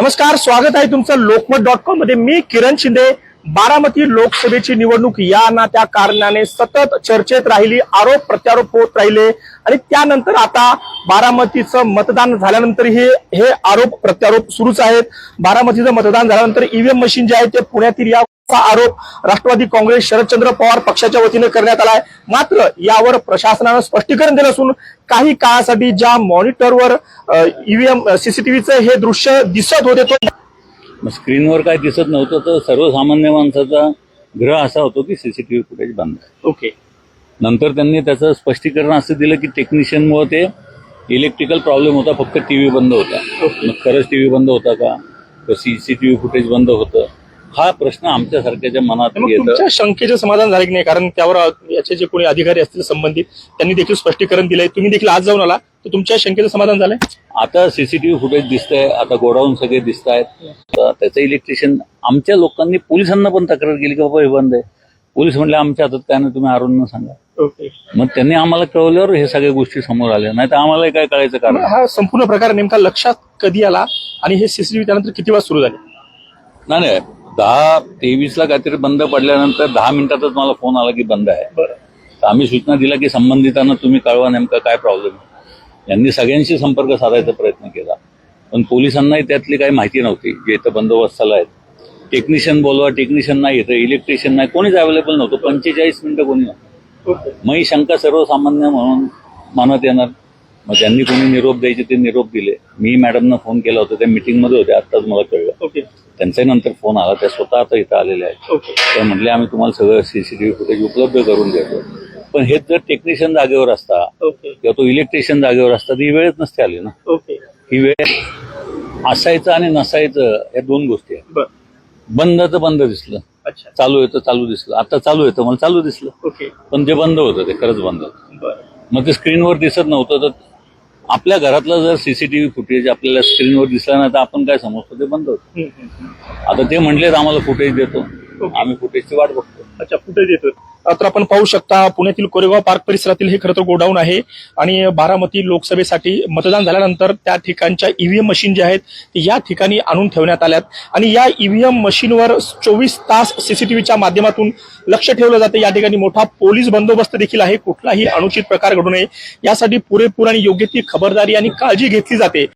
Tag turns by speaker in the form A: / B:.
A: नमस्कार स्वागत आहे तुमचं लोकमत डॉट कॉममध्ये. मी किरण शिंदे बारामती लोकसभेची निवडणूक या ना त्या कारणाने सतत चर्चेत राहिली आरोप प्रत्यारोप होत राहिले आणि त्यानंतर आता बारामतीचं मतदान झाल्यानंतर हे हे आरोप प्रत्यारोप सुरूच आहेत. बारामतीचं मतदान झाल्यानंतर ईव्हीएम मशीन जे आहे ते पुण्यातील या आरोप राष्ट्रवादी काँग्रेस शरदचंद्र पवार पक्षाच्या वतीने करण्यात आलाय. मात्र यावर प्रशासनानं स्पष्टीकरण दिलं असून काही काळासाठी ज्या मॉनिटरवर ईव्हीएम सीसीटीव्हीचं हे दृश्य दिसत होते तो
B: स्क्रीनवर काय दिसत नव्हतं तर सर्वसामान्य माणसाचा ग्रह असा होतो की सीसीटीव्ही फुटेज बंद आहे.
A: ओके.
B: नंतर त्यांनी त्याचं स्पष्टीकरण असं दिलं की टेक्निशियनमुळे ते इलेक्ट्रिकल प्रॉब्लेम होता फक्त टीव्ही बंद होता. मग खरंच टीव्ही बंद होता का? सीसीटीव्ही फुटेज बंद होतं. हा प्रश्न आमच्यासारख्याच्या मनात येतं
A: तुमच्या शंकेचं समाधान झाले की नाही? कारण त्यावर याचे जे कोणी अधिकारी असतील संबंधित त्यांनी देखील स्पष्टीकरण दिलंय. तुम्ही देखील आज जाऊन आला. तर तुमच्या शंकेचं समाधान झालंय?
B: आता सीसीटीव्ही फुटेज दिसतंय आता गोडाऊन सगळे दिसत आहेत त्याचं इलेक्ट्रिशियन आमच्या लोकांनी पोलिसांना पण तक्रार केली की बाबा हे बंद आहे. पोलीस म्हणले आमच्या हातात काय नाही तुम्ही आरोन सांगा. मग त्यांनी आम्हाला कळवल्यावर हे सगळ्या गोष्टी समोर आल्या. नाही तर आम्हाला काय कळायचं कारण?
A: हा संपूर्ण प्रकार नेमका लक्षात कधी आला आणि हे सीसीटीव्ही त्यानंतर किती वाजता सुरू झाले?
B: नाही नाही. दहा तेवीसला काहीतरी बंद पडल्यानंतर दहा मिनिटातच मला फोन आला की बंद आहे.
A: बरं.
B: तर आम्ही सूचना दिल्या की संबंधितांना तुम्ही कळवा नेमका काय प्रॉब्लेम आहे. यांनी सगळ्यांशी संपर्क साधायचा प्रयत्न केला. पण पोलिसांनाही त्यातली काही माहिती नव्हती जे इथं बंदोबस्ताला आहेत. टेक्निशियन बोलवा टेक्निशियन नाही येतं इलेक्ट्रिशियन नाही. कोणीच अवेलेबल नव्हतं. पंचेचाळीस मिनिटं कोणी नव्हतं. मग ही शंका सर्वसामान्य म्हणून मनात येणार. मग त्यांनी कोणी निरोप द्यायचे ते निरोप दिले. मी मॅडमना फोन केला होता त्या मिटिंगमध्ये होत्या आत्ताच मला कळलं.
A: ओके.
B: त्यांचाही नंतर फोन आला त्या स्वतः आता इथं आलेल्या आहेत.
A: ओके.
B: ते म्हटले आम्ही तुम्हाला सगळं सीसीटीव्ही फुटेज उपलब्ध करून देतो. पण हेच जर टेक्निशियन जागेवर असता किंवा तो इलेक्ट्रिशियन जागेवर असता तर ही वेळच नसते आली ना. ही वेळ असायचं आणि नसायचं या दोन गोष्टी आहेत. बंद तर बंद दिसलं. चालू येतं चालू दिसलं. आता चालू येतं मला चालू दिसलं. पण जे बंद होतं ते खरंच बंद होतं. मग ते स्क्रीनवर दिसत नव्हतं तर आपल्या घरातलं जर सीसीटीव्ही फुटेज आपल्याला स्क्रीनवर दिसलं नाही तर आपण काय समजतो? ते बंद होतं. आता ते म्हणलेत आम्हाला फुटेज देतो. आम्ही फुटेजची वाट बघतो.
A: अच्छा फुटेज येतोय तर आपण पाहू शकता पुण्यातील कोरेगाव पार्क परिसरातील हे खरं तर गोडाऊन आहे. आणि बारामती लोकसभेसाठी मतदान झाल्यानंतर त्या ठिकाणच्या ईव्हीएम मशीन ज्या आहेत या ठिकाणी आणून ठेवण्यात आल्यात. आणि या ईव्हीएम मशीनवर चोवीस तास सीसीटीव्हीच्या माध्यमातून लक्ष ठेवलं जातं. या ठिकाणी मोठा पोलीस बंदोबस्त देखील आहे. कुठलाही अनुचित प्रकार घडू नये. यासाठी पुरेपूर आणि योग्य ती खबरदारी आणि काळजी घेतली जाते.